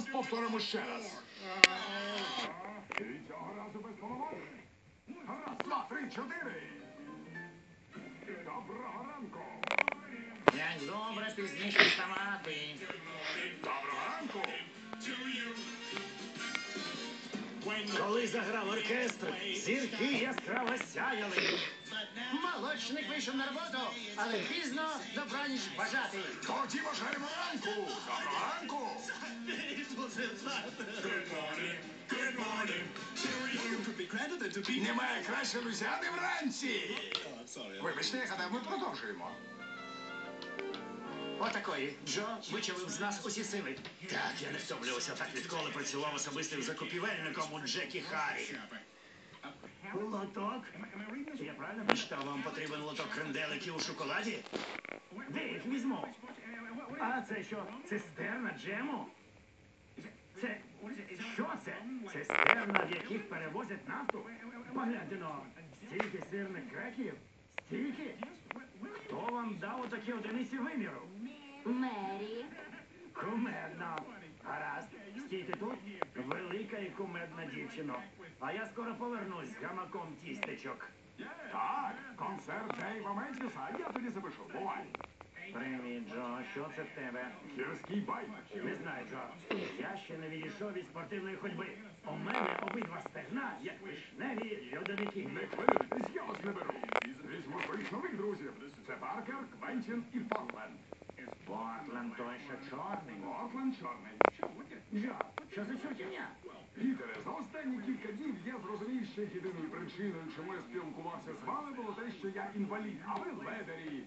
повторимо ще раз. І цього разу без поломок. Раз, два, три, чотири. Доброго ранку. Як добре пізніше вставати. Доброго ранку. Коли заграв оркестр, зірки яскраво сяяли. Молочник вийшов на роботу, але пізно добраніч бажати. Тоді бажаємо ранку. Доброго ранку. Немає краще взяти вранці. Вибачте, я гадав, ми продовжуємо. Отакої. Джо вичавив з нас усі сили. Так, я не втомлювався так відколи працював особистим закупівельником у Джекі Харрі. Лоток? Я правильно прочитав, вам потрібен лоток кренделиків у шоколаді? Де їх візьму? А це що, цистерна джему? Це що це? Цистерна, в яких перевозять нафту? Погляньте но, стільки сирних креків? Стільки? Хто вам дав отакі одиниці виміру? Мері, Кумедно. Гаразд, стійте тут. Велика і кумедна дівчино. А я скоро повернусь з гамаком тістечок. Так, концерт Дейва Метіса, я тоді запишу. Бувай. Привіт, Джо. Що це в тебе? Гірський байк. Не знаю, Джо. Я ще не відійшов від спортивної ходьби. У мене обидва стегна, як вишневі льодовики. Не хвилюйтесь, я вас не беру. Візьму своїх нових друзів. Це Паркер, Квентін і Портленд. Портленд той, що чорний. Портленд чорний. Джо, що за чортівня? Пітере, за останні кілька днів я зрозумів, що єдиною причиною, чому я спілкувався з вами, було те, що я інвалід, а ви ледарі.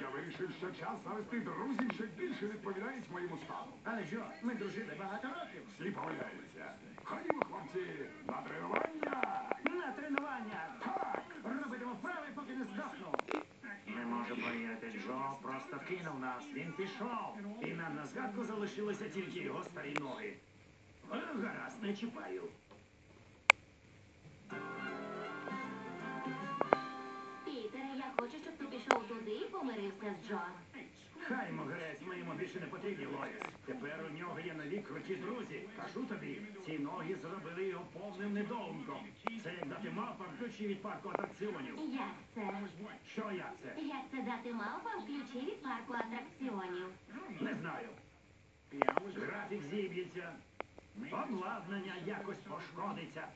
Я вирішив, що час завести друзів, що більше відповідають моєму стану. Але Джо, ми дружили багато років. Слід помиляється. Ходімо, хлопці, на кинув нас. Він пішов. І нам на згадку залишилися тільки його старі ноги. Е, Гаразд, не чіпаю. Пітере, я хочу, щоб ти пішов туди і помирився з Джо. Хай могрець, ми йому більше не потрібні, Лоїс. Тепер у нього є нові круті друзі. Кажу тобі, ці ноги зробили його повним недоумком. Це як дати ключі від парку атракціонів. Як це? Що я це? Як це дати мавпам ключі від парку атракціонів? Не знаю. Графік зіб'ється. Обладнання якось пошкодиться.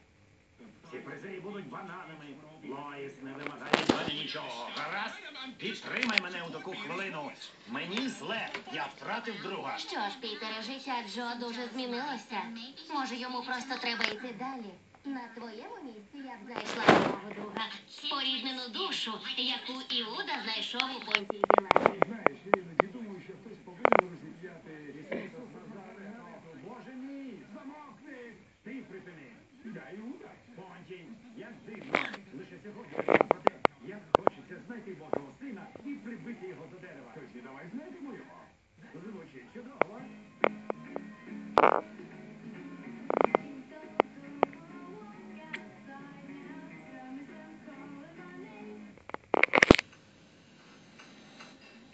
Всі призери будуть бананами. Лоїс не вимагає від мене нічого. Гаразд? Підтримай мене у таку хвилину. Мені зле. Я втратив друга. Що ж, Пітере, життя Джо дуже змінилося. Може, йому просто треба йти далі. На твоєму місці я б знайшла свого друга. Споріднену душу, яку Іуда знайшов у Понтії Пілаті.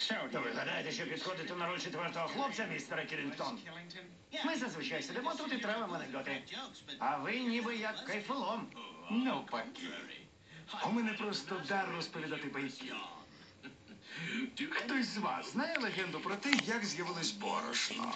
То ви гадаєте, що підходите на роль четвертого хлопця, містера Кілінгтон? Ми зазвичай сидимо тут і травимо анекдоти. А ви ніби як кайфолом. Навпаки. У мене просто дар розповідати байки. Хтось з вас знає легенду про те, як з'явилось борошно?